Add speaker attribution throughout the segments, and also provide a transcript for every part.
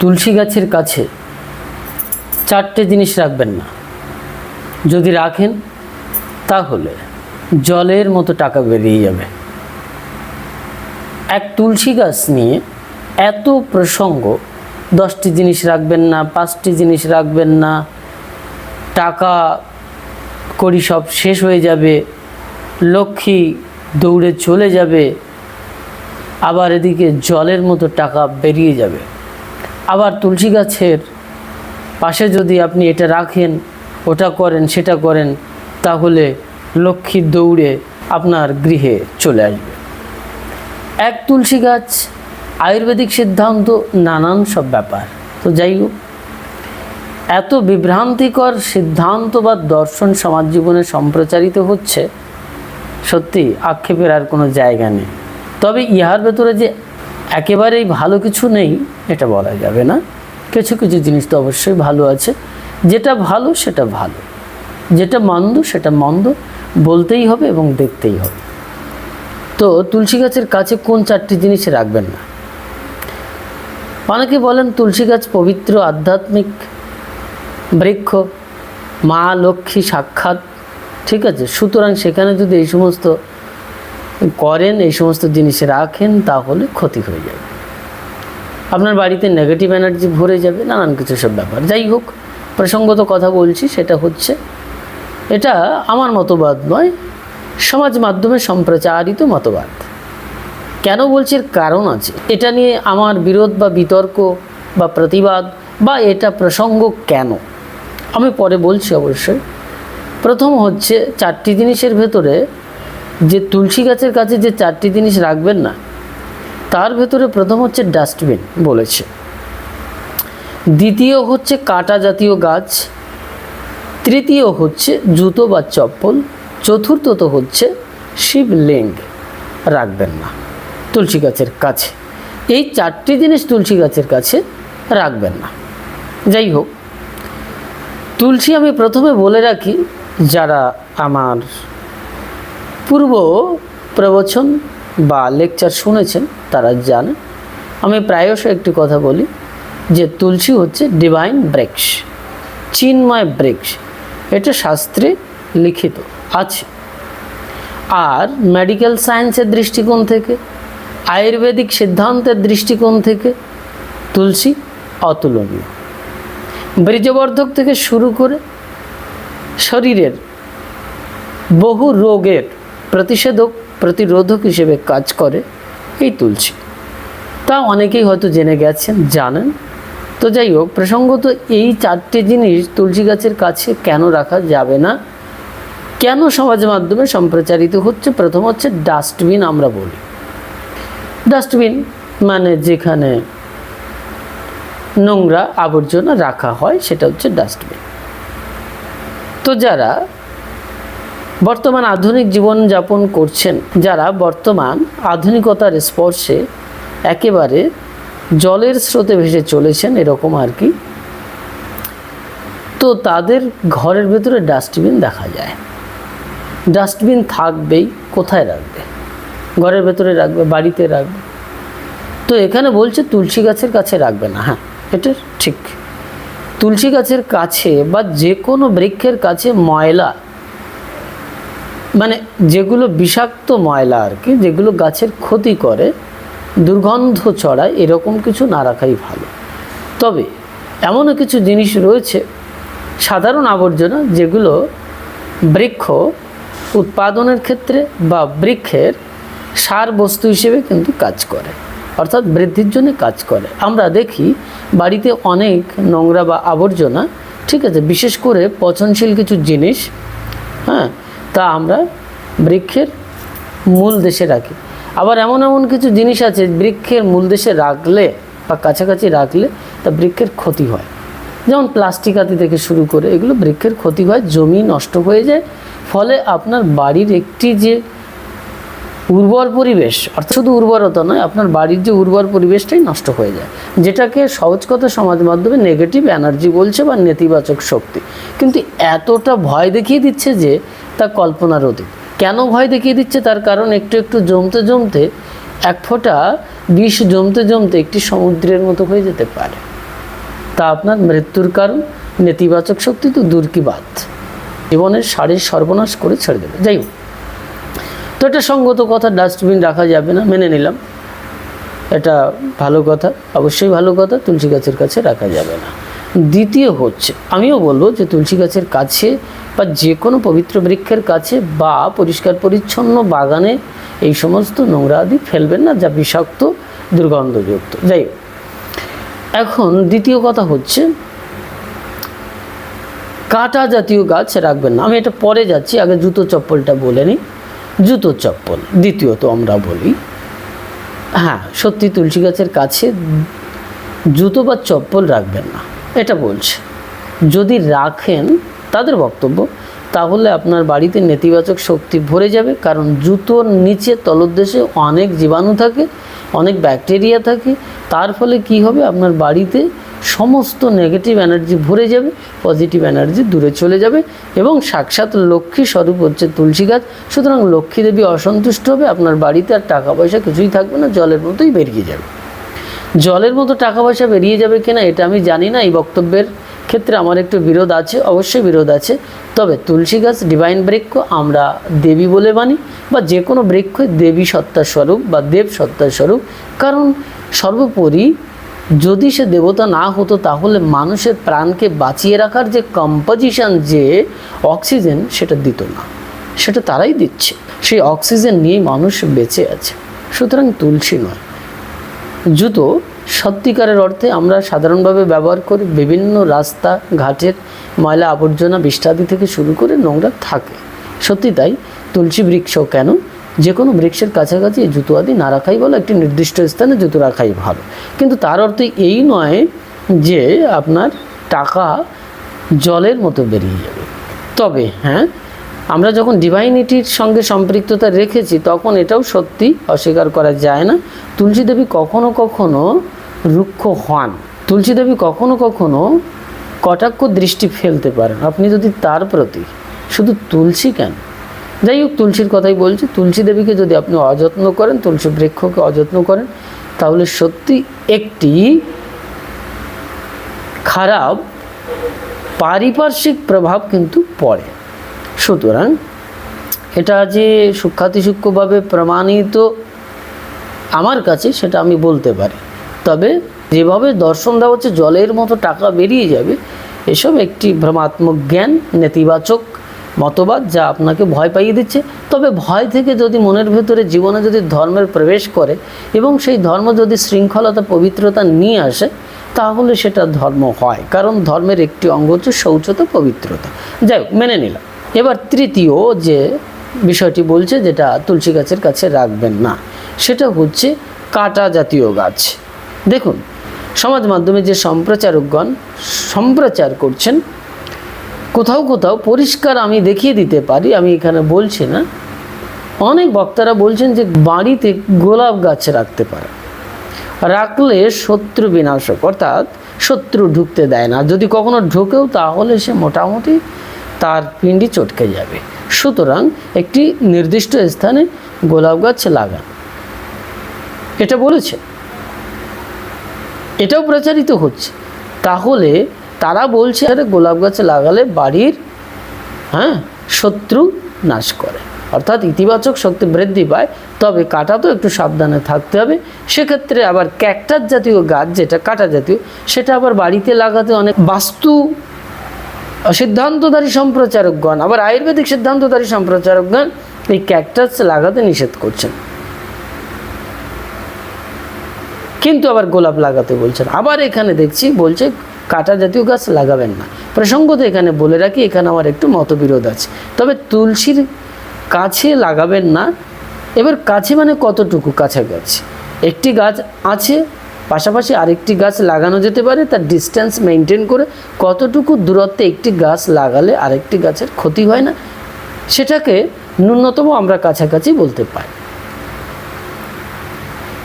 Speaker 1: তুলসী গাছের কাছে চারটে জিনিস রাখবেন না। যদি রাখেন, তাহলে জলের মতো টাকা বেরিয়ে যাবে। এক তুলসী গাছ নিয়ে এত প্রসঙ্গ, দশটি জিনিস রাখবেন না, পাঁচটি জিনিস রাখবেন না, টাকা করি সব শেষ হয়ে যাবে, লক্ষ্মী দৌড়ে চলে যাবে, আবার এদিকে জলের মতো টাকা বেরিয়ে যাবে। আবার তুলসী গাছের পাশে যদি আপনি এটা রাখেন, ওটা করেন, সেটা করেন, তাহলে লক্ষ্মী দৌড়ে আপনার গৃহে চলে আসবে। এক তুলসী গাছ, আয়ুর্বেদিক সিদ্ধান্ত, নানান সব ব্যাপার। তো যাই হোক, এত বিভ্রান্তিকর সিদ্ধান্ত বা দর্শন সমাজ জীবনে সম্প্রচারিত হচ্ছে, সত্যি আক্ষেপের আর কোনো জায়গা নেই। তবে ইহার ভেতরে যে একেবারেই ভালো কিছু নেই, এটা বলা যাবে না। কিছু কিছু জিনিস তো অবশ্যই ভালো আছে। যেটা ভালো, সেটা ভালো। যেটা মন্দ, সেটা মন্দ। বলতেই হবে এবং দেখতেই হবে। তো তুলসী গাছের কাছে কোন চারটি জিনিস রাখবেন না? অনেকে বলেন তুলসী গাছ পবিত্র, আধ্যাত্মিক, বৃক্ষ, মা, লক্ষ্মী, সাক্ষাৎ, ঠিক আছে? সুতরাং সেখানে যদি এই সমস্ত করেন, এই সমস্ত জিনিস রাখেন, তাহলে ক্ষতি হয়ে যাবে। আপনার বাড়িতে নেগেটিভ এনার্জি ভরে যাবে, নানান কিছু সব ব্যাপার। যাই হোক, প্রসঙ্গত কথা বলছি, সেটা হচ্ছে, এটা আমার মতবাদ নয়, সমাজ মাধ্যমে সম্প্রচারিত মতবাদ। কেন বলছি কারণ আছে? এটা নিয়ে আমার বিরোধ বা বিতর্ক বা প্রতিবাদ বা এটা প্রসঙ্গ কেন? আমি পরে বলছি অবশ্যই। প্রথম হচ্ছে, চারটি জিনিসের ভেতরে যে তুলসী গাছের কাছে যে চারটি জিনিস রাখবেন না, তার ভেতরে প্রথম হচ্ছে ডাস্টবিন বলেছে। দ্বিতীয় হচ্ছে কাঁটা জাতীয় গাছ। তৃতীয় হচ্ছে জুতো বা চপ্পল। চতুর্থত হচ্ছে শিবলিঙ্গ। রাখবেন না তুলসী গাছের কাছে। এই চারটি জিনিস তুলসী গাছের কাছে রাখবেন না। যাই হোক, তুলসী আমি প্রথমে বলে রাখি, যারা আমার পূর্ব প্রবচন বা লেকচার শুনেছেন, তারা জানে আমি প্রায়শ একটি কথা বলি, যে তুলসী হচ্ছে ডিভাইন ব্রেক্স, চিন্ময় ব্রেক্স, এটা শাস্ত্রে লিখিত আছে। আর মেডিকেল সায়েন্সের দৃষ্টিকোণ থেকে, আয়ুর্বেদিক সিদ্ধান্তের দৃষ্টিকোণ থেকে তুলসী অতুলনীয়। বীর্যবর্ধক থেকে শুরু করে শরীরের বহু রোগের প্রতিষেধক প্রতিরোধক হিসেবে কাজ করে, এই তুলসী তা অনেকেই হয়তো জেনে গেছেন, জানেন। তো যাই হোক, প্রসঙ্গত এই চারটে জিনিস তুলসী গাছের কাছে কেন রাখা যাবে না? কেন সমাজ মাধ্যমে সম্প্রচারিত হচ্ছে? প্রথম হচ্ছে ডাস্টবিন আমরা বলি। ডাস্টবিন মানে যেখানে নোংরা আবর্জনা রাখা হয়, সেটা হচ্ছে ডাস্টবিন। তো যারা বর্তমান আধুনিক জীবনযাপন করছেন, যারা বর্তমান আধুনিকতার স্পর্শে একেবারে জলের স্রোতে ভেসে চলেছেন, এরকম আর কি। তো তাদের ঘরের ভেতরে ডাস্টবিন দেখা যায়। ডাস্টবিন থাকবেই, কোথায় রাখবে? ঘরের ভেতরে রাখবে, বাড়িতে রাখবে? তো এখানে বলছে তুলসী গাছের কাছে রাখবে না। হ্যাঁ এটা ঠিক। তুলসী গাছের কাছে বা যে কোনো বৃক্ষের কাছে ময়লা মানে যেগুলো বিষাক্ত ময়লা আর কি, যেগুলো গাছের ক্ষতি করে, দুর্গন্ধ ছড়ায়, এরকম কিছু না রাখাই ভালো। তবে এমনও কিছু জিনিস রয়েছে, সাধারণ আবর্জনা, যেগুলো বৃক্ষ উৎপাদনের ক্ষেত্রে বা বৃক্ষের সার বস্তু হিসেবে কিন্তু কাজ করে, অর্থাৎ বৃদ্ধির জন্য কাজ করে। আমরা দেখি বাড়িতে অনেক নোংরা বা আবর্জনা, ঠিক আছে, বিশেষ করে পচনশীল কিছু জিনিস হ্যাঁ তা আমরা বৃক্ষের মূল দেশে রাখি। আবার এমন এমন কিছু জিনিস আছে, বৃক্ষের মূল দেশে রাখলে বা কাছাকাছি রাখলে তা বৃক্ষের ক্ষতি হয়। যেমন প্লাস্টিক আদি থেকে শুরু করে এগুলো বৃক্ষের ক্ষতি হয়, জমি নষ্ট হয়ে যায়। ফলে আপনার বাড়ির একটি যে উর্বর পরিবেশ, অর্থাৎ শুধু উর্বরতা নয়, আপনার বাড়ির যে উর্বর পরিবেশটাই নষ্ট হয়ে যায়। যেটাকে সহজ কথা সমাজ মাধ্যমে নেগেটিভ এনার্জি বলছে বা নেতিবাচক শক্তি। কিন্তু এতটা ভয় দেখিয়ে দিচ্ছে যে তা কল্পনার অতীত। কেন ভয় দেখিয়ে দিচ্ছে? তার কারণ একটু একটু জমতে জমতে এক ফোঁটা বিষ জমতে জমতে একটি সমুদ্রের মতো হয়ে যেতে পারে। তা আপনার মৃত্যুর কারণ? নেতিবাচক শক্তি তো দূর কি বাদ জীবনের শারীর সর্বনাশ করে ছেড়ে দেবে। যাই হোক। তো এটা সঙ্গত কথা, ডাস্টবিন রাখা যাবে না, মেনে নিলাম। এটা ভালো কথা, অবশ্যই ভালো কথা, তুলসী গাছের কাছে রাখা যাবে না। দ্বিতীয় হচ্ছে, আমিও বলব যে তুলসী গাছের কাছে বা যে কোনো পবিত্র বৃক্ষের কাছে বা পরিষ্কার পরিচ্ছন্ন বাগানে এই সমস্ত নোংরা আদি ফেলবেন না, যা বিষাক্ত, দুর্গন্ধযুক্ত। যাই হোক, এখন দ্বিতীয় কথা হচ্ছে, কাঁটা জাতীয় গাছ রাখবেন না। আমি এটা পরে যাচ্ছি, আগে জুতো চপ্পলটা বলে নিই। জুতো চপ্পল, দ্বিতীয়ত আমরা বলি হ্যাঁ সত্যি তুলসী গাছের কাছে জুতো বা চপ্পল রাখবেন না। এটা বলছে। যদি রাখেন তাদের বক্তব্য, তাহলে আপনার বাড়িতে নেতিবাচক শক্তি ভরে যাবে, কারণ জুতোর নিচে তলদেশে অনেক জীবাণু থাকে, অনেক ব্যাকটেরিয়া থাকে। তার ফলে কি হবে? আপনার বাড়িতে সমস্ত নেগেটিভ এনার্জি ভরে যাবে পজিটিভ এনার্জি দূরে চলে যাবে এবং সাক্ষাৎ লক্ষ্মী স্বরূপ হচ্ছে তুলসী গাছ। সুতরাং লক্ষ্মী দেবী অসন্তুষ্ট হবে, আপনার বাড়িতে আর টাকা পয়সা কিছুই থাকবে না, জলের মতোই বেরিয়ে যাবে। জলের মতো টাকা পয়সা বেরিয়ে যাবে কিনা এটা আমি জানি না, এই বক্তব্যের ক্ষেত্রে আমার একটু বিরোধ আছে, অবশ্যই বিরোধ আছে। তবে তুলসী গাছ ডিভাইন বৃক্ষ আমরা দেবী বলে মানি বা যে কোনো বৃক্ষই দেবী সত্তার স্বরূপ বা দেব সত্তার স্বরূপ। কারণ সর্বোপরি যদি সে দেবতা না হতো, তাহলে মানুষের প্রাণকে বাঁচিয়ে রাখার যে কম্পোজিশন যে অক্সিজেন সেটা দিত না। সেটা তারাই দিচ্ছে। সেই অক্সিজেন নিয়েই মানুষ বেঁচে আছে। সুতরাং তুলসী নয়। জুতো সত্যিকারের অর্থে আমরা সাধারণভাবে ব্যবহার করি বিভিন্ন রাস্তা ঘাটের ময়লা আবর্জনা বিষ্ঠাদি থেকে শুরু করে নোংরা থাকে। সত্যি তাই, তুলসী বৃক্ষ কেন? যে কোনো বৃক্ষের কাছাকাছি জুতো আদি না রাখাই ভালো, একটি নির্দিষ্ট স্থানে জুতো রাখাই ভালো। কিন্তু তার অর্থ এই নয় যে আপনার টাকা জলের মতো বেরিয়ে যাবে। তবে হ্যাঁ আমরা যখন ডিভাইনিটির সঙ্গে সম্পৃক্ততা রেখেছি, তখন এটাও সত্যি অস্বীকার করা যায় না। তুলসী দেবী কখনো কখনো রুক্ষ হন। তুলসী দেবী কখনো কখনো কটাক্ষ দৃষ্টি ফেলতে পারেন। আপনি যদি তার প্রতি শুধু তুলসী কেন? যাই হোক, তুলসীর কথাই বলছি। তুলসী দেবীকে যদি আপনি অযত্ন করেন, তুলসী বৃক্ষকে অযত্ন করেন, তাহলে সত্যি একটি খারাপ পারিপার্শ্বিক প্রভাব কিন্তু পড়ে। সুতরাং এটা যে সূক্ষ্মাতিসূক্ষ্মভাবে প্রমাণিত আমার কাছে, সেটা আমি বলতে পারি। তবে যেভাবে দর্শন দেওয়া হচ্ছে, জলের মতো টাকা বেরিয়ে যাবে, এসব একটি ভ্রমাত্মক জ্ঞান, নেতিবাচক মতবাদ যা আপনাকে ভয় পাইয়ে দিচ্ছে। তবে ভয় থেকে যদি মনের ভেতরে জীবনে যদি ধর্মের প্রবেশ করে এবং সেই ধর্ম যদি শৃঙ্খলতা, পবিত্রতা নিয়ে আসে, তাহলে সেটা ধর্ম হয়। কারণ ধর্মের একটি অঙ্গ হচ্ছে শৌচতা, পবিত্রতা। যাই হোক, মেনে নিলাম। এবার তৃতীয় যে বিষয়টি বলছে যেটা তুলসী গাছের কাছে রাখবেন না, সেটা হচ্ছে কাটা জাতীয় গাছ। দেখুন, সমাজ মাধ্যমে যে সম্প্রচারকগণ সম্প্রচার করছেন, কোথাও কোথাও পরিষ্কার আমি দেখিয়ে দিতে পারি, আমি এখানে বলছি না। অনেক বক্তারা বলছেন যে বাড়িতে গোলাপ গাছ রাখতে পারে। রাখলে শত্রু বিনাশক, অর্থাৎ শত্রু ঢুকতে দেয় না। যদি কখনো ঢোকেও, তাহলে সে মোটামুটি তার পিণ্ডি চটকে যাবে। সুতরাং একটি নির্দিষ্ট স্থানে গোলাপ গাছ লাগান। এটা বলেছে। এটাও প্রচারিত হচ্ছে। তাহলে তারা বলছে আরে গোলাপ গাছ লাগালে বাড়ির হ্যাঁ শত্রু নাশ করে। অর্থাৎ ইতিবাচক শক্তি বৃদ্ধি পায়। তবে কাটা তো একটু সাবধানে থাকতে হবে। সেক্ষেত্রে আবার ক্যাকটাস জাতীয় গাছ যেটা কাটা জাতীয়, সেটা আবার বাড়িতে লাগাতে অনেক বাস্তু সিদ্ধান্তধারী সম্প্রচারকগণ, আবার আয়ুর্বেদিক সিদ্ধান্তধারী সম্প্রচারকগণ এই ক্যাকটাস লাগাতে নিষেধ করছেন। কিন্তু আবার গোলাপ লাগাতে বলছেন। আবার এখানে দেখছি বলছে, কাটা জাতীয় গাছ লাগাবেন না। প্রসঙ্গত এখানে বলে রাখি, এখানে আমার একটু মতবিরোধ আছে। তবে তুলসীর কাছে লাগাবেন না। এবার কাছে মানে কতটুকু কাছাকাছি? একটি গাছ আছে পাশাপাশি আরেকটি গাছ লাগানো যেতে পারে, তার ডিস্টেন্স মেনটেন করে কতটুকু দূরত্বে একটি গাছ লাগালে আরেকটি গাছের ক্ষতি হয় না, সেটাকে ন্যূনতম আমরা কাছাকাছি বলতে পারি।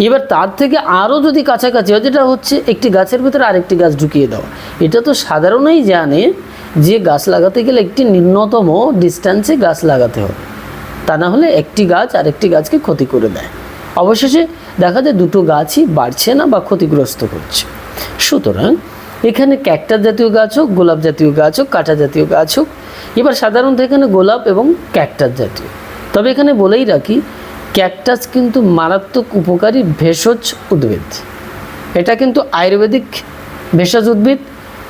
Speaker 1: এবার তার থেকে আরও যদি কাছাকাছি হয়, যেটা হচ্ছে একটি গাছের ভেতরে আরেকটি গাছ ঢুকিয়ে দেওয়া। এটা তো সাধারণই জানে যে গাছ লাগাতে গেলে একটি ন্যূনতম ডিস্ট্যান্সে গাছ লাগাতে হবে। তা না হলে একটি গাছ আরেকটি গাছকে ক্ষতি করে দেয়। অবশেষে দেখা যায় দুটো গাছই বাড়ছে না বা ক্ষতিগ্রস্ত করছে সুতরাং এখানে ক্যাকটাস জাতীয় গাছ হোক, গোলাপ জাতীয় গাছ হোক, কাঁটা জাতীয় গাছ হোক, এবার সাধারণত এখানে গোলাপ এবং ক্যাকটাস জাতীয়। তবে এখানে বলেই রাখি, ক্যাকটাস কিন্তু মারাত্মক উপকারী ভেষজ উদ্ভিদ। এটা কিন্তু আয়ুর্বেদিক ভেষজ উদ্ভিদ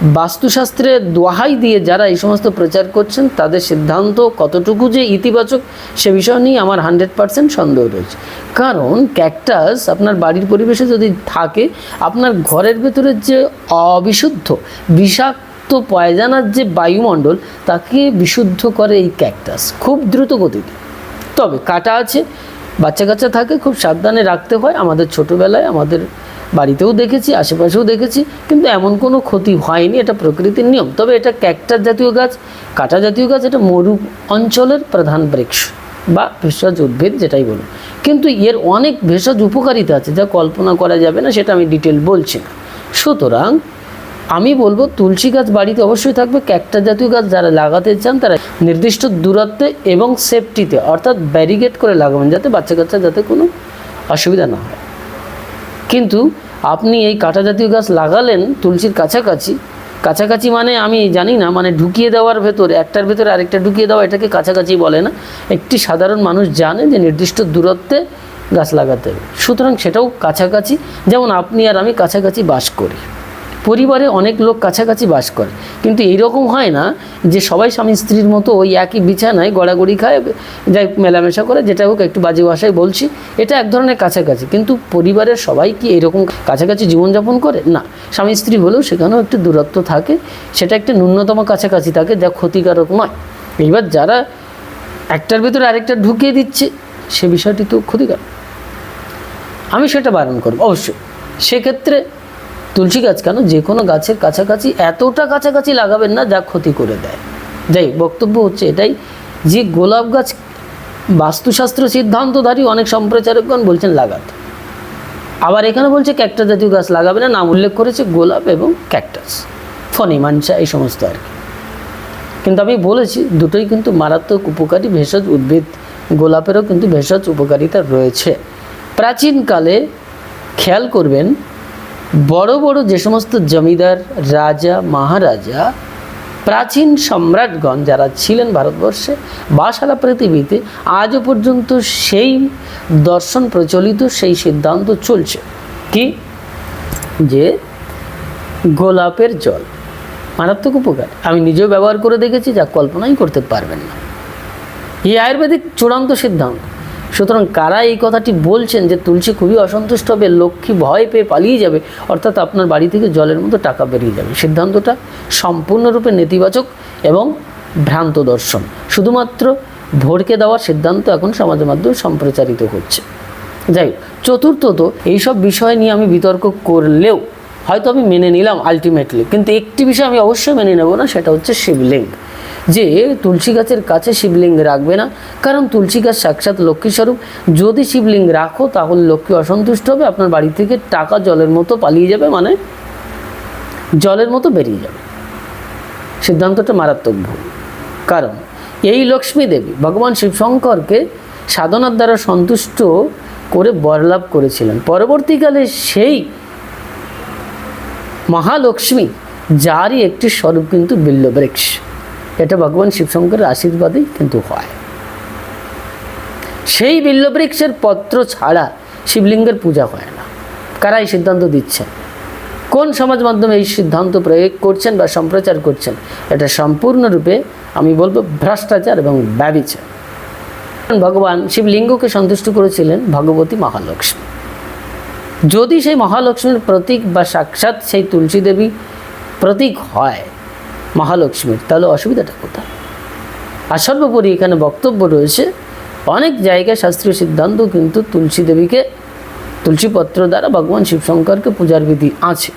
Speaker 1: বাস্তুশাস্ত্রের দোহাই দিয়ে যারা এই সমস্ত প্রচার করছেন, তাদের সিদ্ধান্ত কতটুকু যে ইতিবাচক, সে বিষয় নিয়ে আমার হান্ড্রেড পার্সেন্ট সন্দেহ রয়েছে। কারণ ক্যাকটাস আপনার বাড়ির পরিবেশে যদি থাকে, আপনার ঘরের ভেতরের যে অবিশুদ্ধ, বিষাক্ত পয়জানার যে বায়ুমণ্ডল, তাকে বিশুদ্ধ করে এই ক্যাকটাস খুব দ্রুত গতিতে। তবে কাটা আছে, বাচ্চা কাচ্চা থাকে, খুব সাবধানে রাখতে হয়। আমাদের ছোটোবেলায় আমাদের বাড়িতেও দেখেছি, আশেপাশেও দেখেছি, কিন্তু এমন কোনো ক্ষতি হয়নি, এটা প্রকৃতির নিয়ম। তবে এটা ক্যাকটাস জাতীয় গাছ, কাটা জাতীয় গাছ, এটা মরু অঞ্চলের প্রধান বৃক্ষ বা ভেষজ উদ্ভিদ যেটাই বলুন। কিন্তু এর অনেক ভেষজ উপকারিতা আছে, যা কল্পনা করা যাবে না, সেটা আমি ডিটেল বলছি না। সুতরাং আমি বলব, তুলসী গাছ বাড়িতে অবশ্যই থাকবে, ক্যাকটাস জাতীয় গাছ যারা লাগাতে চান, তারা নির্দিষ্ট দূরত্বে এবং সেফটিতে অর্থাৎ ব্যারিগেড করে লাগাবেন, যাতে বাচ্চা কাচ্চা যাতে কোনো অসুবিধা না হয়। কিন্তু আপনি এই কাঁটা জাতীয় গাছ লাগালেন তুলসীর কাছাকাছি। কাছাকাছি মানে আমি জানি না মানে ঢুকিয়ে দেওয়ার ভেতরে, একটার ভেতরে আরেকটা ঢুকিয়ে দেওয়া, এটাকে কাছাকাছি বলে না। একটি সাধারণ মানুষ জানে যে নির্দিষ্ট দূরত্বে গাছ লাগাতে হবে। সুতরাং সেটাও কাছাকাছি। যেমন আপনি আর আমি কাছাকাছি বাস করি। পরিবারে অনেক লোক কাছাকাছি বাস করে। কিন্তু এইরকম হয় না যে সবাই স্বামী স্ত্রীর মতো ওই একই বিছানায় গড়াগড়ি খায়, যাই মেলামেশা করে, যেটা হোক একটু বাজে ভাষায় বলছি, এটা এক ধরনের কাছাকাছি। কিন্তু পরিবারের সবাই কি এরকম কাছাকাছি জীবনযাপন করে? না। স্বামী স্ত্রী হলেও সেখানেও একটু দূরত্ব থাকে, সেটা একটা ন্যূনতম কাছাকাছি থাকে, যা ক্ষতিকারক নয়। এইবার যারা একটার ভেতরে আরেকটা ঢুকিয়ে দিচ্ছে, সে বিষয়টি তো ক্ষতিকারক। আমি সেটা বারণ করব। অবশ্যই। সেক্ষেত্রে তুলসী গাছ কেন? যে কোনো গাছের কাছাকাছি এতটা কাছাকাছি লাগাবেন না, যা ক্ষতি করে দেয়। যাই বক্তব্য হচ্ছে এটাই যে গোলাপ গাছ বাস্তুশাস্ত্র সিদ্ধান্তধারী অনেক সম্প্রচারকগণ বলছেন লাগাতে। আবার এখানে বলছে ক্যাকটাস জাতীয় গাছ লাগাবে না, নাম উল্লেখ করেছে গোলাপ এবং ক্যাকটাস ফনি মানসা, এই সমস্ত আর কি। কিন্তু আমি বলেছি, দুটোই কিন্তু মারাত্মক উপকারী, ভেষজ উদ্ভিদ, গোলাপেরও কিন্তু ভেষজ উপকারিতা রয়েছে। প্রাচীনকালে খেয়াল করবেন বড় বড় যে সমস্ত জমিদার রাজা, মহারাজা, প্রাচীন সম্রাটগণ যারা ছিলেন ভারতবর্ষে বা সারা পৃথিবীতে, আজও পর্যন্ত সেই দর্শন প্রচলিত, সেই সিদ্ধান্ত চলছে। কি? যে গোলাপের জল। মারাত্মক উপকার। আমি নিজেও ব্যবহার করে দেখেছি, যা কল্পনাই করতে পারবেন না। এই আয়ুর্বেদিক চূড়ান্ত সিদ্ধান্ত। সুতরাং কারা এই কথাটি বলছেন যে তুলসী খুবই অসন্তুষ্ট হবে, লক্ষ্মী ভয় পেয়ে পালিয়ে যাবে, অর্থাৎ আপনার বাড়ি থেকে জলের মতো টাকা বেরিয়ে যাবে। সিদ্ধান্তটা সম্পূর্ণরূপে নেতিবাচক এবং ভ্রান্ত দর্শন। শুধুমাত্র ভোরকে দেওয়ার সিদ্ধান্ত এখন সমাজ মাধ্যমে সম্প্রচারিত হচ্ছে। যাই হোক, চতুর্থত, এইসব বিষয় নিয়ে আমি বিতর্ক করলেও হয়তো আমি মেনে নিলাম আলটিমেটলি কিন্তু একটি বিষয় আমি অবশ্যই মেনে নেব না, সেটা হচ্ছে শিবলিঙ্গ। যে তুলসী গাছের কাছে শিবলিঙ্গ রাখবে না। কারণ তুলসী গাছ সাক্ষাৎ লক্ষ্মী স্বরূপ। যদি শিবলিঙ্গ রাখো, তাহলে লক্ষ্মী অসন্তুষ্ট হবে, আপনার বাড়ি থেকে টাকা জলের মতো পালিয়ে যাবে মানে জলের মতো বেরিয়ে যাবে। সিদ্ধান্তটা মারাত্মক ভুল। কারণ এই লক্ষ্মী দেবী ভগবান শিবশঙ্করকে সাধনার দ্বারা সন্তুষ্ট করে বরলাভ করেছিলেন। পরবর্তীকালে সেই মহালক্ষ্মী, যারই একটি স্বরূপ কিন্তু বিল্লবৃক্ষ। এটা ভগবান শিবশঙ্করের আশীর্বাদেই কিন্তু হয়। সেই বিল্লবৃক্ষের পত্র ছাড়া শিবলিঙ্গের পূজা হয় না। কারা এই সিদ্ধান্ত দিচ্ছেন? কোন সমাজ মাধ্যমে এই সিদ্ধান্ত প্রয়োগ করছেন বা সম্প্রচার করছেন? এটা সম্পূর্ণরূপে আমি বলব ভ্রষ্টাচার এবং ব্যবিচার। ভগবান শিবলিঙ্গকে সন্তুষ্ট করেছিলেন ভগবতী মহালক্ষ্মী। যদি সেই মহালক্ষ্মীর প্রতীক বা সাক্ষাৎ সেই তুলসী দেবী প্রতীক হয় মহালক্ষ্মীর তাহলে অসুবিধাটা কোথায়? আর সর্বোপরি এখানে বক্তব্য রয়েছে, অনেক জায়গায় শাস্ত্রীয় সিদ্ধান্ত কিন্তু তুলসী দেবীকে তুলসীপত্র দ্বারা ভগবান শিবশঙ্করকে পূজার বিধি আছে।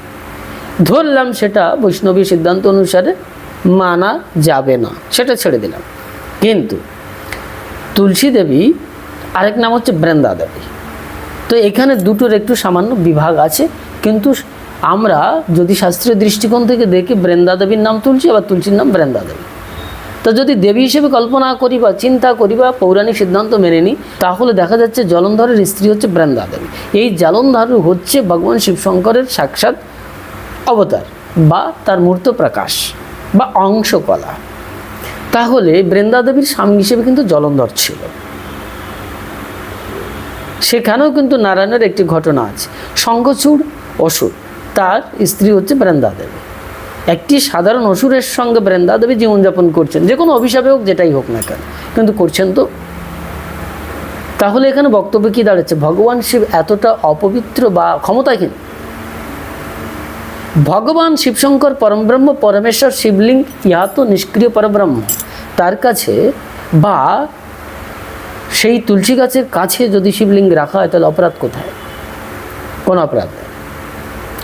Speaker 1: ধরলাম সেটা বৈষ্ণবী সিদ্ধান্ত অনুসারে মানা যাবে না, সেটা ছেড়ে দিলাম। কিন্তু তুলসী দেবী, আরেক নাম হচ্ছে বৃন্দা দেবী তো এখানে দুটোর একটু সামান্য বিভাগ আছে, কিন্তু আমরা যদি শাস্ত্রীয় দৃষ্টিকোণ থেকে দেখি বৃন্দা দেবীর নাম তুলসী আবার তুলসীর নাম বৃন্দা দেবী। তো যদি দেবী হিসেবে কল্পনা করি বা চিন্তা করি বা পৌরাণিক সিদ্ধান্ত মেনে নিই, তাহলে দেখা যাচ্ছে জলন্ধরের স্ত্রী হচ্ছে বৃন্দা দেবী। এই জলন্ধর হচ্ছে ভগবান শিবশঙ্করের সাক্ষাৎ অবতার বা তার মূর্ত প্রকাশ বা অংশকলা। তাহলে বৃন্দাদেবীর স্বামী হিসেবে কিন্তু জলন্ধর ছিল। সেখানেও কিন্তু নারায়ণের একটি ঘটনা আছে, শঙ্খচূড় অসুর। তার স্ত্রী হচ্ছে বৃন্দাদেবী একটি সাধারণ অসুরের সঙ্গে বৃন্দাদেবী জীবনযাপন করছেন। যে কোনো অভিশাপে হোক, যেটাই হোক না কেন। কিন্তু করছেন তো। তাহলে এখানে বক্তব্য কী দাঁড়াচ্ছে? ভগবান শিব এতটা অপবিত্র বা ক্ষমতাহীন। ভগবান শিবশঙ্কর পরমব্রহ্ম, পরমেশ্বর শিবলিঙ্গ, ইহা তো নিষ্ক্রিয় পরব্রহ্ম। তার কাছে বা সেই তুলসী গাছের কাছে যদি শিবলিঙ্গ রাখা হয়, তাহলে অপরাধ কোথায়? কোন অপরাধ।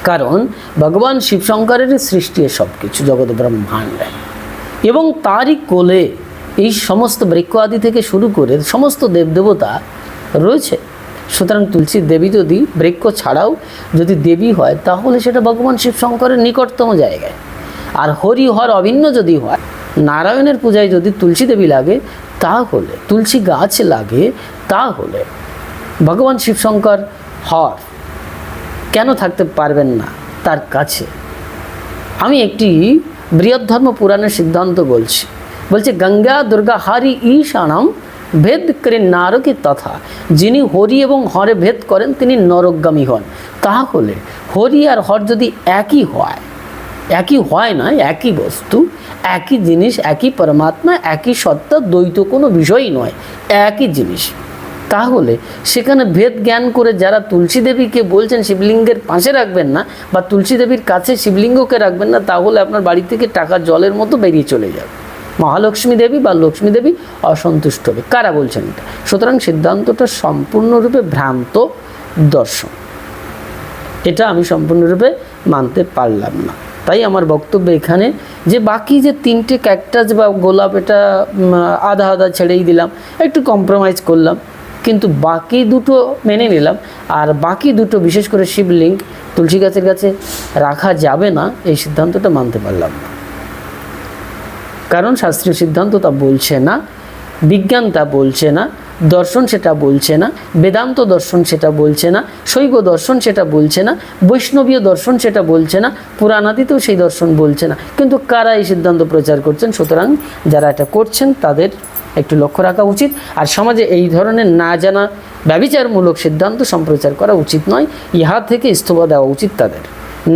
Speaker 1: কারণ ভগবান শিবশঙ্করের সৃষ্টি সব কিছু জগৎ ব্রহ্মাণ্ডে। এবং তারই কোলে এই সমস্ত বৃক্ষ আদি থেকে শুরু করে সমস্ত দেবদেবতা রয়েছে। সুতরাং তুলসী দেবী যদি বৃক্ষ ছাড়াও যদি দেবী হয়, তাহলে সেটা ভগবান শিবশঙ্করের নিকটতম জায়গায়। আর হরি হর অভিন্ন যদি হয়, নারায়ণের পূজায় যদি তুলসী দেবী লাগে, তাহলে, তুলসী গাছ লাগে, তাহলে ভগবান শিবশঙ্কর হর। কেন থাকতে পারবেন না তার কাছে? আমি একটি বৃহৎ ধর্ম পুরাণের সিদ্ধান্ত বলছি। বলছে, গঙ্গা, দুর্গা, হারি, ঈশানম ভেদ করেন নারকে তথা। যিনি হরি এবং হরে ভেদ করেন, তিনি নরকগামী হন। তাহলে হরি আর হর যদি একই হয় একই হয় না, একই বস্তু, একই জিনিস, একই পরমাত্মা, একই সত্তা, দ্বৈত কোনো বিষয়ই নয়, একই জিনিস। তাহলে সেখানে ভেদ জ্ঞান করে যারা তুলসী দেবীকে বলছেন শিবলিঙ্গের পাশে রাখবেন না বা তুলসী দেবীর কাছে শিবলিঙ্গকে রাখবেন না, তাহলে আপনার বাড়ি থেকে টাকা জলের মতো বেরিয়ে চলে যাবে। মহালক্ষ্মী দেবী বা লক্ষ্মী দেবী অসন্তুষ্ট হবে। কারা বলছেন এটা? সুতরাং সিদ্ধান্তটা সম্পূর্ণরূপে ভ্রান্ত দর্শন। এটা আমি সম্পূর্ণরূপে মানতে পারলাম না। তাই আমার বক্তব্য এখানে যে বাকি যে তিনটে ক্যাকটাস বা গোলাপ, এটা আধা আধা ছেড়েই দিলাম, একটু কম্প্রোমাইজ করলাম। কিন্তু বাকি দুটো মেনে নিলাম। আর বাকি দুটো, বিশেষ করে শিবলিঙ্গ, তুলসী গাছের কাছে রাখা যাবে না, এই সিদ্ধান্তটা মানতে পারলাম না। কারণ শাস্ত্রীয় সিদ্ধান্ত তা বলছে না, বিজ্ঞান তা বলছে না, দর্শন সেটা বলছে না, বেদান্ত দর্শন সেটা বলছে না, শৈব দর্শন সেটা বলছে না, বৈষ্ণবীয় দর্শন সেটা বলছে না, পুরাণাদিতেও সেই দর্শন বলছে না। কিন্তু কারা এই সিদ্ধান্ত প্রচার করছেন? সুতরাং যারা এটা করছেন, তাদের একটু লক্ষ্য রাখা উচিত। আর সমাজে এই ধরনের না জানা ব্যবিচারমূলক সিদ্ধান্ত সম্প্রচার করা উচিত নয়, ইহা থেকে ইস্তফা দেওয়া উচিত তাদের।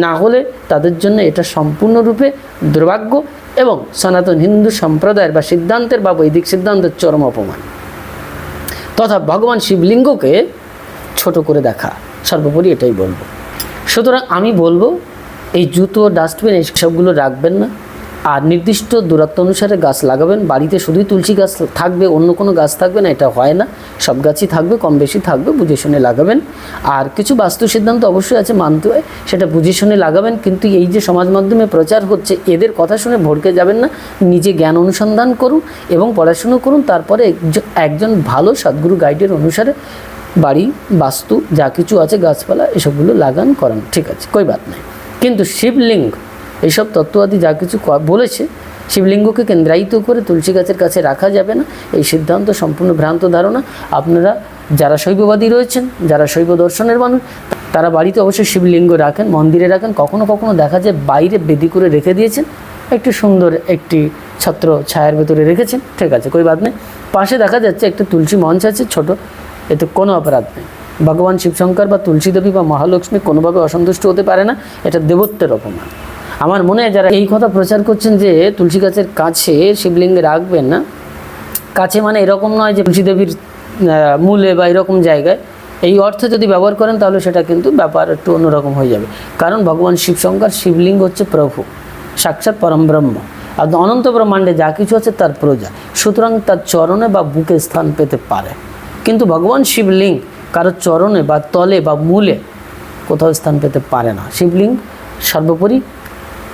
Speaker 1: না হলে তাদের জন্য এটা সম্পূর্ণরূপে দুর্ভাগ্য এবং সনাতন হিন্দু সম্প্রদায়ের বা সিদ্ধান্তের বা বৈদিক সিদ্ধান্তের চরম অপমান। তথা ভগবান শিবলিঙ্গকে ছোট করে দেখা, সর্বোপরি এটাই বলব। সুতরাং আমি বলব, এই জুতো, ডাস্টবিন এই সবগুলো রাখবেন না। আর নির্দিষ্ট দূরত্ব অনুসারে গাছ লাগাবেন। বাড়িতে শুধুই তুলসী গাছ থাকবে, অন্য কোনো গাছ থাকবে না, এটা হয় না। সব গাছই থাকবে, কম বেশি থাকবে, বুঝে শুনে লাগাবেন। আর কিছু বাস্তু সিদ্ধান্ত অবশ্যই আছে মানতে হয়, সেটা বুঝে শুনে লাগাবেন। কিন্তু এই যে সমাজ মাধ্যমে প্রচার হচ্ছে, এদের কথা শুনে ভড়কে যাবেন না। নিজে জ্ঞান অনুসন্ধান করুন এবং পড়াশুনো করুন। তারপরে একজ- একজন ভালো সদ্গুরু গাইডের অনুসারে বাড়ি, বাস্তু, যা কিছু আছে গাছপালা, এসবগুলো লাগান, করান। ঠিক আছে, কই বাত নেই। কিন্তু শিবলিঙ্গ এইসব তত্ত্ববাদী যা কিছু বলেছে, শিবলিঙ্গকে কেন্দ্রায়িত করে তুলসী গাছের কাছে রাখা যাবে না। এই সিদ্ধান্ত সম্পূর্ণ ভ্রান্ত ধারণা। আপনারা যারা শৈববাদী রয়েছেন, যারা শৈব দর্শনের মানুষ, তারা বাড়িতে অবশ্যই শিবলিঙ্গ রাখেন, মন্দিরে রাখেন। কখনো কখনো দেখা যায় বাইরে বেদি করে রেখে দিয়েছেন, একটি সুন্দর একটি ছত্র ছায়ার ভেতরে রেখেছেন। ঠিক আছে, কই বাদ নেই। পাশে দেখা যাচ্ছে একটা তুলসী মঞ্চ আছে ছোট, এতে কোনো অপরাধ নেই। ভগবান শিবশঙ্কর বা তুলসী দেবী বা মহালক্ষ্মী কোনোভাবে অসন্তুষ্ট হতে পারে না, এটা দেবত্বের অপমান। আমার মনে হয় যারা এই কথা প্রচার করছেন যে তুলসী গাছের কাছে শিবলিঙ্গে রাখবেন না, কাছে মানে এরকম নয় যে তুলসী দেবীর মূলে বা এরকম জায়গায়। এই অর্থে যদি ব্যবহার করেন তাহলে সেটা কিন্তু ব্যাপার একটু অন্যরকম হয়ে যাবে। কারণ ভগবান শিবশঙ্কর শিবলিঙ্গ হচ্ছে প্রভু, সাক্ষাৎ পরম ব্রহ্ম। আর অনন্ত ব্রহ্মাণ্ডে যা কিছু আছে তার প্রজা। সুতরাং তার চরণে বা বুকে স্থান পেতে পারে। কিন্তু ভগবান শিবলিঙ্গ কারও চরণে বা তলে বা মূলে কোথাও স্থান পেতে পারে না। শিবলিঙ্গ সর্বোপরি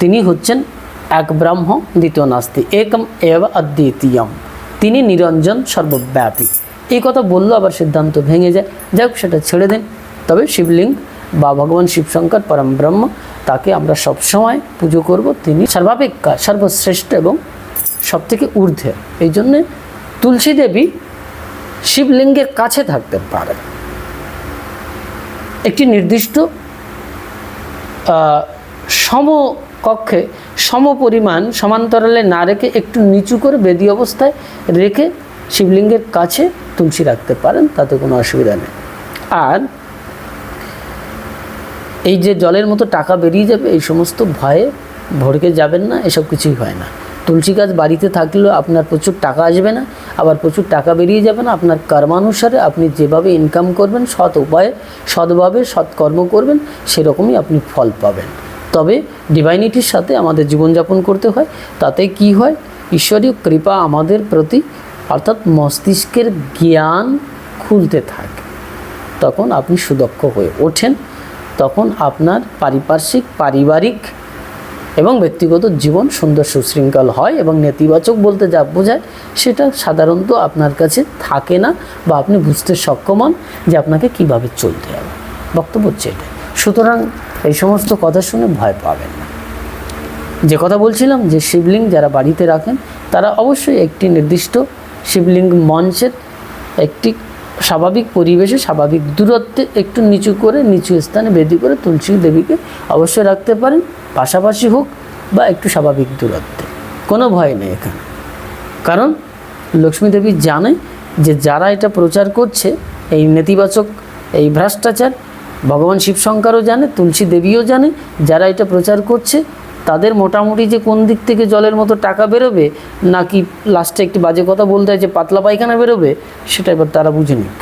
Speaker 1: তিনি হচ্ছেন এক ব্রহ্ম, দ্বিতীয় নাস্তি, একম এব অদ্বিতীয়ম তিনি নিরঞ্জন, সর্বব্যাপী। এই কথা বলল আবার সিদ্ধান্ত ভেঙে যায়। যাই হোক, সেটা ছেড়ে দিন। তবে শিবলিঙ্গ বা ভগবান শিবশঙ্কর পরম ব্রহ্ম, তাকে আমরা সবসময় পুজো করব। তিনি সর্বাপেক্ষা সর্বশ্রেষ্ঠ এবং সবথেকে ঊর্ধ্বে। এই জন্যে তুলসী দেবী শিবলিঙ্গের কাছে থাকতে পারে একটি নির্দিষ্ট সম কক্ষে সমপরিমাণ সমান্তরালে না রেখে একটু নিচু করে বেদি অবস্থায় রেখে শিবলিঙ্গের কাছে তুলসী রাখতে পারেন, তাতে কোনো অসুবিধা নেই। আর এই যে জলের মতো টাকা বেরিয়ে যাবে, এই সমস্ত ভয়ে ভড়কে যাবেন না, এসব কিছুই হয় না। তুলসী গাছ বাড়িতে থাকলেও আপনার প্রচুর টাকা আসবে না, আবার প্রচুর টাকা বেরিয়ে যাবে না, আপনার কর্মানুসারে আপনি যেভাবে ইনকাম করবেন, সৎ উপায়ে, সৎভাবে সৎকর্ম করবেন, সেরকমই আপনি ফল পাবেন। তবে ডিভাইনিটির সাথে আমাদের জীবনযাপন করতে হয়, তাতে কি হয়? ঈশ্বরীয় কৃপা আমাদের প্রতি, অর্থাৎ মস্তিষ্কের জ্ঞান খুলতে থাকে। তখন আপনি সুদক্ষ হয়ে ওঠেন, তখন আপনার পারিপার্শ্বিক, পারিবারিক এবং ব্যক্তিগত জীবন সুন্দর সুশৃঙ্খল হয় এবং নেতিবাচক বলতে যা বোঝায়, সেটা সাধারণত আপনার কাছে থাকে না বা আপনি বুঝতে সক্ষম হন যে আপনাকে কীভাবে চলতে হবে। বক্তব্য হচ্ছে এটা সুতরাং এই সমস্ত কথা শুনে ভয় পাবেন না। যে কথা বলছিলাম যে শিবলিঙ্গ যারা বাড়িতে রাখেন, তারা অবশ্যই একটি নির্দিষ্ট শিবলিঙ্গ মঞ্চের একটি স্বাভাবিক পরিবেশে, স্বাভাবিক দূরত্বে একটু নিচু করে, নিচু স্থানে বেদি করে তুলসী দেবীকে অবশ্যই রাখতে পারেন। পাশাপাশি হোক বা একটু স্বাভাবিক দূরত্বে। কোনো ভয় নেই এখানে। কারণ লক্ষ্মী দেবী জানে যে যারা এটা প্রচার করছে, এই নেতিবাচক, এই ভ্রষ্টাচার ভগবান শিবশঙ্করও জানে, তুলসী দেবীও জানে, যারা এটা প্রচার করছে, তাদের মোটামুটি যে কোন দিক থেকে জলের মতো টাকা বেরোবে, নাকি লাস্টে একটি বাজে কথা বলতে হয় যে পাতলা পায়খানা বেরোবে, সেটা এবার তারা বুঝে নিক।